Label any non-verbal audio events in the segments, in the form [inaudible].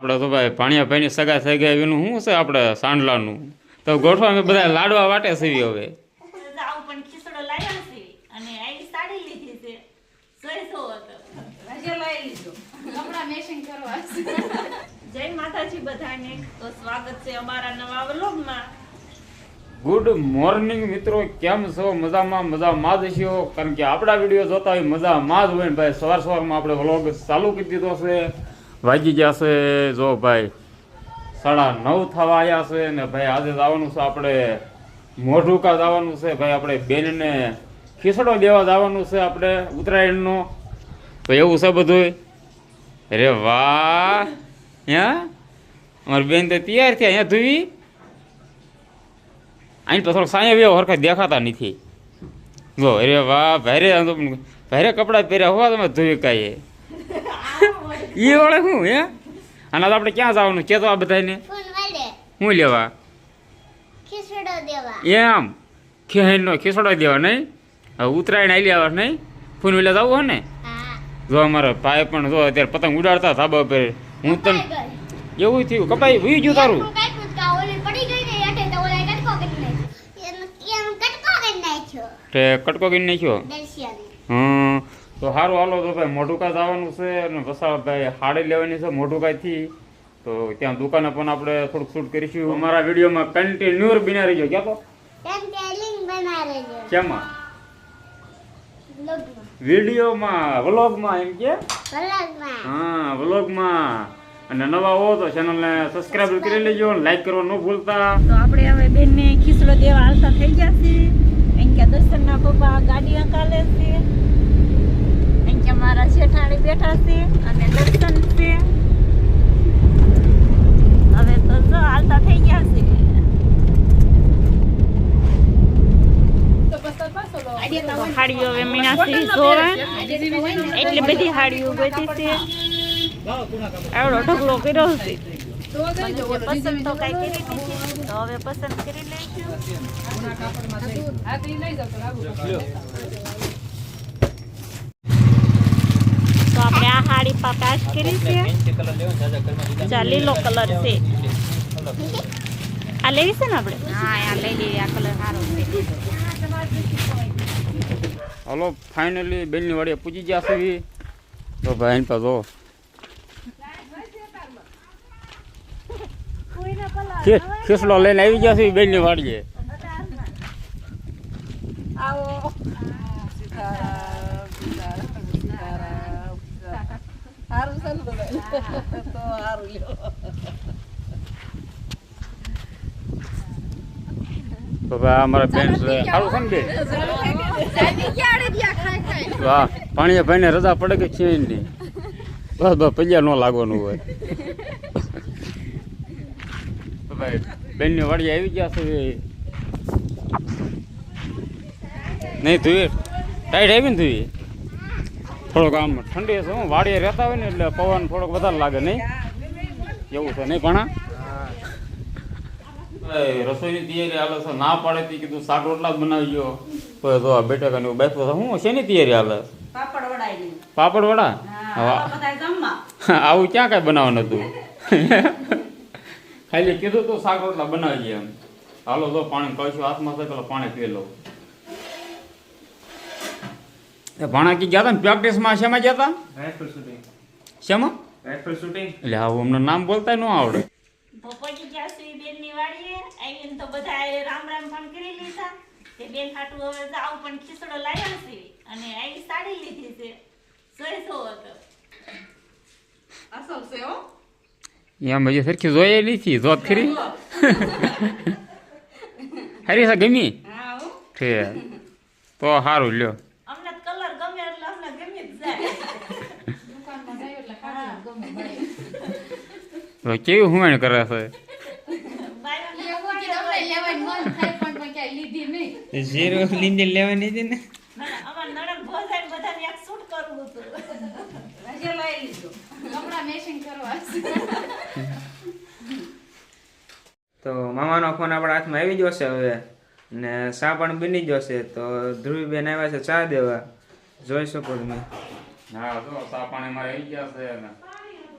આપણે તો ભાઈ ભાણિયા ભાઈની સગા થઈ ગયા એનું શું છે આપણે સાંડલાનું? તો ગોઠવા અમે બધા લાડવા વાટે સીવી હવે. ગુડ મોર્નિંગ મિત્રો, કેમ છો? મજામાં મજામાં જ છો કારણ કે આપણા વીડિયો જોતા હોય મજામાં જ હોય ભાઈ. સવાર સવારમાં આપણે વ્લોગ ચાલુ કરી દીધો છે. વાગી ગયા છે જો ભાઈ, સાડા નવ થવા આવ્યા છે ને ભાઈ આજે જવાનું છે આપણે મોઢુકા જવાનું છે. ભાઈ આપણે બેનને ખીસડો દેવા જવાનું છે આપણે ઉત્તરાયણનો. તો એવું છે બધું અરે વાહ! હે? અમારી બેન તો તૈયાર થયા અહીંયા ધોવી અહીં તો થોડોક સાંજે વ્યવ હરખા દેખાતા નથી. જો, અરે વાહ, ભારે ભારે કપડાં પહેર્યા હોવા તમે ધોવી કાંઈ. [laughs] એ વળે શું હે? આના તો આપણે ક્યાં જવાનું? કેતો આ બધાને શું લેવા? એમ. ખેહીનો ખીસડો દેવા નહીં? હવે ઉત્તરાયણ આવી આવે નહીં? ફૂન વિલે જવું હોય ને? જો અમારા ભાઈ પણ જો અત્યારે પતંગ ઉડાડતા ધાબા પર હું તને એવું થયું? કપાઈ વી ગયું તારું? કટકો કરી નાખ્યો. હમ. તો સારું હાલો તો ભાઈ મોઢુકા જવાનું છે અને વસાળ ભાઈ હાડી લેવાની છે મોઢુકાથી તો ત્યાં દુકાને પણ આપણે થોડુંક શૂટ કરીશું. અમારા વિડીયોમાં કન્ટિન્યુ બિના રહીજો ક્યાં તો? કેમાં વિડીયોમાં વ્લોગમાં એમ કે? હા વ્લોગમાં અને નવા હો તો ચેનલને સબસ્ક્રાઇબ કરી લેજો લાઈક કરવા ન ભૂલતા. તો આપણે હવે બેનને ખીચડો દેવા હાલતા થઈ ગયા છે એમ કે દર્શનના પપ્પા ગાડી કાલે છે. અહીં મારા શેઠાણી બેઠા છે અને દર્શન છે. હવે તો જો હાલતા થઈ ગયા છે. હાડીઓ હવે જોવે. એટલી બધી હાડીઓ ગોતી છે. ઢગલો કર્યો પસંદ તો કાંઈ કરી નથી તો હવે પસંદ કરી લઈશું હા તો ઈ લઈ જાવ તો લાગુ તો હાડી પાસ કરી છે. લીલો કલર છે. આ લેવી છે ને આપણે? હા આ લઈ લઈએ આ કલર સારો હલો ફાઇનલી બેનની વાડીએ પૂજી ગયા છે. તો ભાઈ એની પાસે જો. ખેસલો લઈને આવી ગયા છે બેનની વાડીએ. આવો સીતારામ સીતારામ સીતારામ હારું છે ને બધા તો ભાઈ અમારા બેન સારું છે ને બેન? વાહ પાણીએ ભાઈને રજા પડે કે છે નહીં? બસ બસ પૈયા ન લાગવાનું હોય. તો ભાઈ બેનની વાડીએ આવી ગયા છે? નહીં તું ટાઈટ આવી ને તુવેર થોડોક આમ ઠંડી છે હું વાડીએ રહેતા હોય ને એટલે પવન થોડોક વધારે લાગે નહીં? એવું છે નહીં પણ રસોઈની તૈયારી હાલે છે ના પાડે તી કીધું શાક રોટલા જ બનાવી ગયો તો જો આ બેઠક અને બેઠો છે. હું શેની તૈયારી હાલે? પાપડ વડા હા આવું ક્યાં કાંઈ બનાવવાનું હતું? ખાલી કીધું તું શાક રોટલા બનાવી દઈએ એમ. હાલો તો પાણી કળશું હાથમાં છે પેલા પાણી પી લઉં એ ભાણા કી ગયા હતા ને પ્રેક્ટિસમાં શેમાં ગયા હતા શેમાં? એટલે આવું અમને નામ બોલતા ન આવડે. પપ્પાજી ગયા છે બેનની વાડીએ આવીને તો બધા રામ રામ પણ કરી લીધા. તે બેન હાટું હવે જાવ પણ ખીચડો લાવ્યા છે. અને આવી સાડી લીધી છે. જોઈશો હતો અસલ છે હો. એમ હજી સરખી જોઈએ નથી જોત ખરી. [laughs] હરી સા ગમી? હા હો. તો સારું લ્યો અમને કલર ગમે એટલે અમને ગમી જ જાય દુકાનમાં જાય એટલે ખાવાનું ગમે ભાઈ તો કેવી હુમાણ કરે છે? બાયોને એવું કે આપણે લેવાની મન થાય પણ પણ ક્યાંય લીધી નહીં ઝીરો લીંદે લેવાની હતી ને. ના, અમાર નણંદ ભોજાઈ બધાને એક શૂટ કરવું હતું રજા લઈ લીધો કપડા મેચિંગ કરવા તો મામાનો ફોન આપણા હાથમાં આવી જશે હવે. ને ચા પણ બની જશે તો ધ્રુવીબેન આવ્યા છે ચા દેવા. જોઈ શકો તમે. હા જો ચા પાણી મારે આવી ગયા છે ને.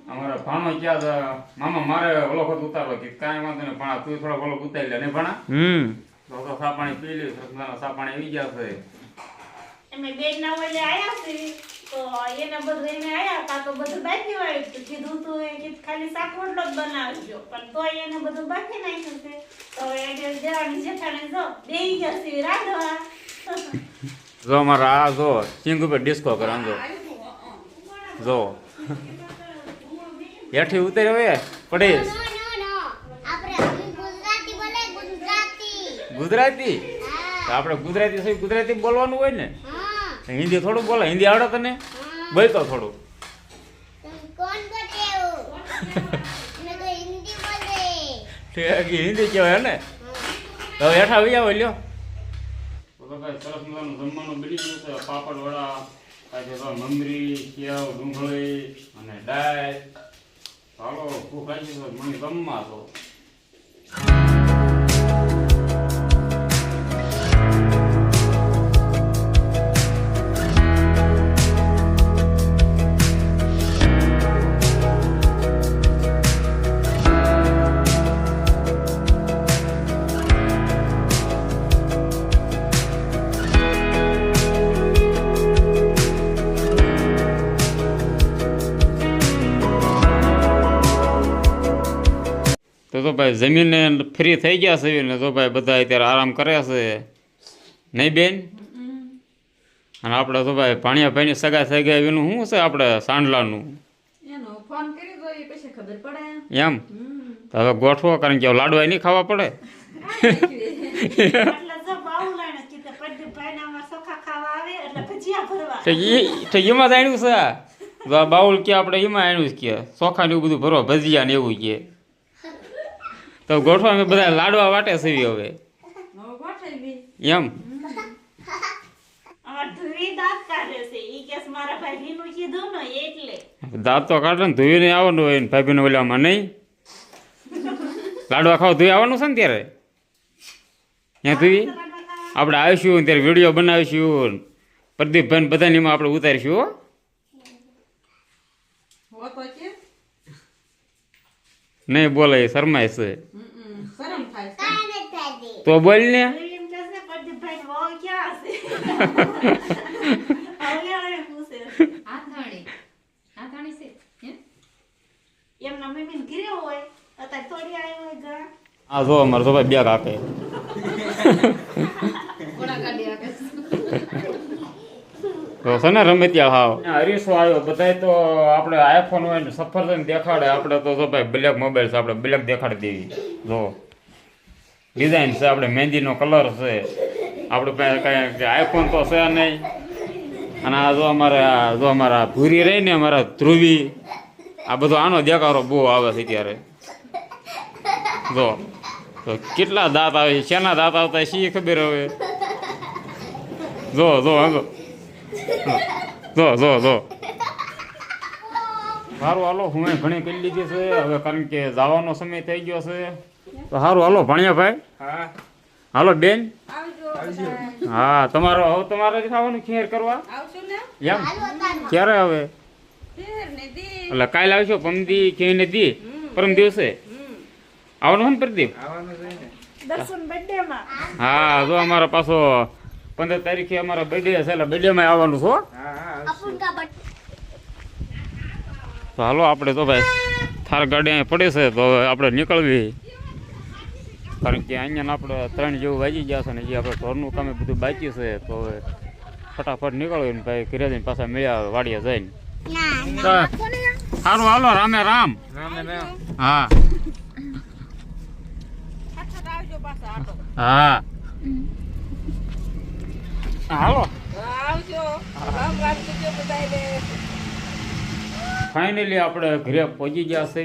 અમારા ભાણો ક્યાં? મામા મારે ઓલો વખત ઉતારલો કે કાંઈ વાંધો નહીં ભણા તું થોડો ઓલો ઉતારી લે નહીં ભણા? હમ. તો તો સાપાણી પી લ્યું સરસના સાપાણી આવી ગયા છે. અમે બેન ના ઓલે આયા છે. તો એને બધું એને આયા તા તો બધું બાકી વાળ્યું તો કીધું તું એ કે ખાલી શાક રોટલો જ બનાવજો. પણ તોય એને બધું બાકી નાખ્યું છે. તો એને દેવાની જેઠાણી જો બેહી ગયા છે રાંધવા. જો અમારા આ જો સિંગ ઉપર ડિસ્કો કરાંજો જો. હેઠી ઉતર હવે પડે. ગુજરાતી તો આપણે ગુજરાતી શું ગુજરાતી બોલવાનું હોય ને? હિન્દી થોડું બોલે હિન્દી આવડે તને? બોલતો થોડું. હિન્દી કહેવાય ને? હવે હેઠા આવી આવો લ્યો. સરસ પાપડ વડા મમરી કેવ ડુંગળી અને ડાય હાલો ભૂખ આવી છે મને જમવા તો. તો ભાઈ જમીને ફ્રી થઈ ગયા છે ને તો ભાઈ બધા અત્યારે આરામ કરે છે. નહીં બેન? અને આપણે તો ભાઈ ભાણિયા ભાઈની સગા થઈ ગયા એનું શું છે આપણે સાંડલાનું? એનો ફોન કરી દો એ પછી ખબર પડે. એમ? તો હવે ગોઠવો કારણ કે લાડવા નહીં ખાવા પડે. [laughs] એટલે જો બાઉ લાણે કીધે પ્રદીપભાઈ ના અમારા સોખા ખાવા આવે એટલે ભજીયા ભરવા. તો એ તો એમાં જાણ્યું છે? બાઉલ કે આપણે એમાં આણ્યું છે કે? ચોખા ને એવું બધું ભરવા ભજીયા ને એવું કે? તો ગોઠવા અમે બધા લાડવા વાટે સીવી હવે. એમ? દાંત કાઢે છે. ઈ કેસ મારા ભાઈ ભીનું કીધું ને એટલે. દાંત તો કાઢે ને ધોઈને આવવાનું હોય ને ભાભીને ઓલામાં નહીં. લાડવા ખાવા ધોઈ આવવાનું છે ને ત્યારે? ત્યાં ધોઈ? આપણે આવીશું ત્યારે વીડિયો બનાવીશું. પ્રદીપભાઈ બધાની એમાં આપણે ઉતારીશું હો. હો તો કે નહીં બોલે શરમાય છે. તો બોલ ને. આ જો અમારે તો ભાઈ બે કાકે તો છે ને રમે ત્યાં હાવ હરીશો આવ્યો. બધાય તો આપણે આઈફોન હોય ને સફરજન દેખાડે. આપણે તો જો ભાઈ બ્લેક મોબાઈલ છે આપણે બ્લેક દેખાડી દેવી. જો. ડિઝાઇન છે આપણે મહેંદીનો કલર છે. આપણે પાસે કાંઈ આઈફોન તો છે નહીં. અને આ જો અમારે જો અમારા ભૂરી રહી ને અમારા ધ્રુવી આ બધો આનો દેખાડો બહુ આવે છે ત્યારે જો. તો કેટલા દાંત આવે છે? શેના દાંત આવતા છે ખબર હવે. જો જો હા, જો જો જો. સારું હાલો હું એ ઘણી કરી લીધી છે. હવે કારણ કે જવાનો સમય થઈ ગયો છે. તો સારું હાલો ભણ્યા ભાઈ હા. હાલો બેન. હા તમારો હવે તમારે જ ખાવાનું ખેર કરવા? એમ? ક્યારે ને દી. એટલે કાલે આવશો પમદી ખેને દી? પરમ દિવસે? આવવાનું હોય ને પ્રદીપ આવવાનું છે ને? દર્શન બર્થડે માં હા જો અમારા પાછો પંદર તારીખે અમારા બર્થડે છે એટલે બર્થડેમાં આવવાનું છો તો હાલો આપણે તો ભાઈ થાર ગાડી અહીંયા પડે છે તો આપણે નીકળવી. કારણ કે અહીંયા આપણે ત્રણ જેવું વાગી ગયા છે ને જે આપણે ઘરનું કામે બધું બાકી છે તો હવે ફટાફટ નીકળવું ને ભાઈ ઘરે જઈને પાછા મળ્યા વાડીએ જઈને. સારું હાલો રામે રામ. હા. હા. હાલો. ફાઇનલી આપણે ઘરે પહોંચી ગયા છે.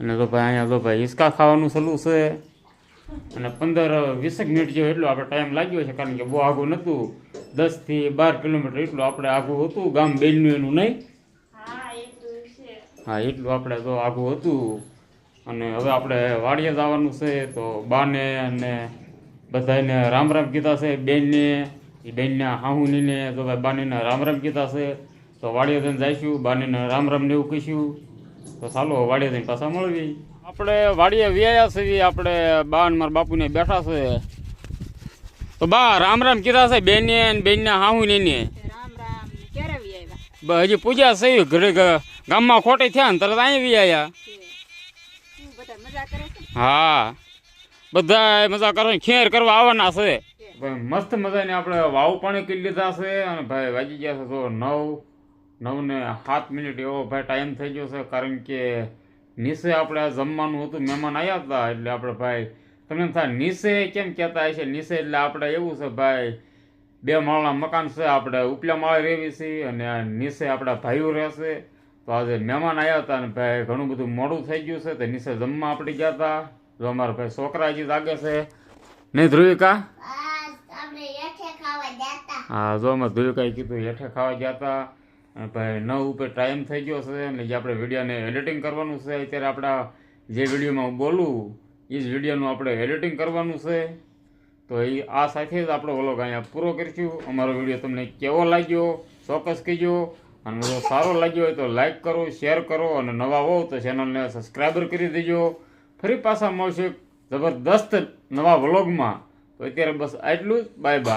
અને તો ભાઈ અહીંયા તો ભાઈ હિસકા ખાવાનું સલું છે. અને પંદર વીસેક મિનિટ જેવો એટલો આપણે ટાઈમ લાગ્યો છે કારણ કે બહુ આગું નહોતું. દસથી બાર કિલોમીટર એટલું આપણે આગું હતું. ગામ બેનનું એનું નહીં. હા એટલું હા એટલું આપણે તો આગું હતું. અને હવે આપણે વાડીએ જવાનું છે તો બાને અને બધાને રામ રામ કીધા છે બેનને. એ બેનના હાહુનીને તો ભાઈ બાનીને રામ રામ કીધા છે તો વાડીએ જઈને જઈશું બાનીને રામ રામ ને એવું કહીશું. તો ચાલો વાડીએ જઈને પાછા મળવી આપણે વાડીએ વ્યાયા છીએ આપણે બા ને મારા બાપુને બેઠા છે. તો બા રામ રામ કીધા છે બેને ને બેનને હાહુ ને એને રામ રામ ક્યારે વી આવ્યા બ- હજી પૂજા છે ઘરે ગામમાં ખોટી થયા ને તરત અહીં વ્યાયા. શું બધા મજા કરે હા. બધા મજા કરવા ખેર કરવા આવવાના છે. મસ્ત મજાની આપણે વાવ પણ કરી લીધા છે અને ભાઈ વાગી ગયા છે તો નવ. નવ ને સાત મિનિટ એવો ભાઈ ટાઈમ થઈ ગયો છે, કારણ કે નીચે આપણે જમવાનું હતું, મહેમાન આવ્યા હતા, એટલે આપણે ભાઈ તમને એમ થાય, નીચે કેમ કહેતા હશે? નીચે એટલે આપણે એવું છે ભાઈ, બે માળના મકાન છે, આપણે ઉપલા માળે રહેવી છીએ અને નીચે આપણા ભાઈઓ રહેશે. તો આજે મહેમાન આવ્યા હતા અને ભાઈ ઘણું બધું મોડું થઈ ગયું છે, તો નીચે જમવા આપણે ગયા હતા. જો અમારા ભાઈ છોકરા હજી જાગે છે. નહીં ધ્રુવિકા બસ આપણે હેઠે ખાવા જતા હા જો અમે ધ્રુવિકાએ કીધું, હેઠે ખાવા ગયા હતા ભાઈ, નવ ઉપર ટાઈમ થઈ ગયો છે અને જે આપણે વિડીયોને એડિટિંગ કરવાનું છે, અત્યારે આપણા જે વિડીયોમાં હું બોલું એ જ વિડીયોનું આપણે એડિટિંગ કરવાનું છે. તો એ આ સાથે જ આપણો વ્લોગ અહીંયા પૂરો કરીશું. અમારો વીડિયો તમને કેવો લાગ્યો, ચોક્કસ કહેજો. અને જો સારો લાગ્યો હોય તો લાઈક કરો શેર કરો, અને નવા હોવ તો ચેનલને સબસ્ક્રાઈબર કરી દેજો. ફરી પાછા મળશે જબરદસ્ત નવા વ્લોગમાં તો અત્યારે બસ આટલું જ. Bye bye